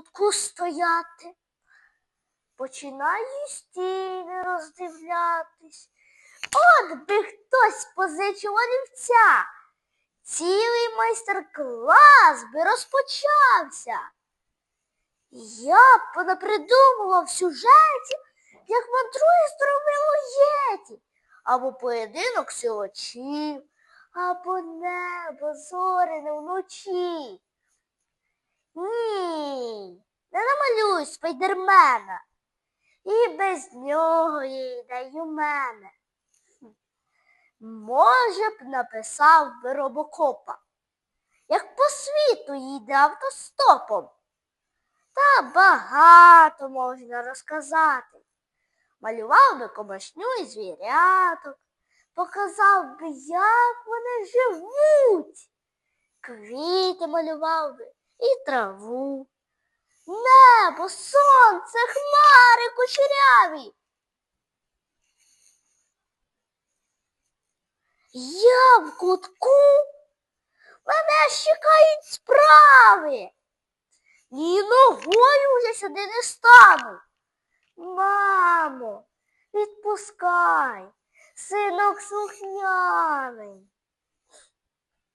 кутку стояти. Починаю стіни роздивлятись. От би хтось позичив олівця. Цілий майстер-клас би розпочався. Я б понапридумував сюжетів, як мандрує стромило єті, або поєдинок силачів, або небо зоряне вночі. Ні, не спайдермена. І без нього ідеї у мене. Може б написав би робокопа, як по світу їде автостопом. Та багато можна розказати. Малював би комашню і звіряток, показав би, як вони живуть. Квіти малював би і траву. Небо, сонце, хмари кучеряві. Я в кутку, мене чекають справи. Ні ногою вже сюди не стану. Мамо, відпускай, синок слухняний.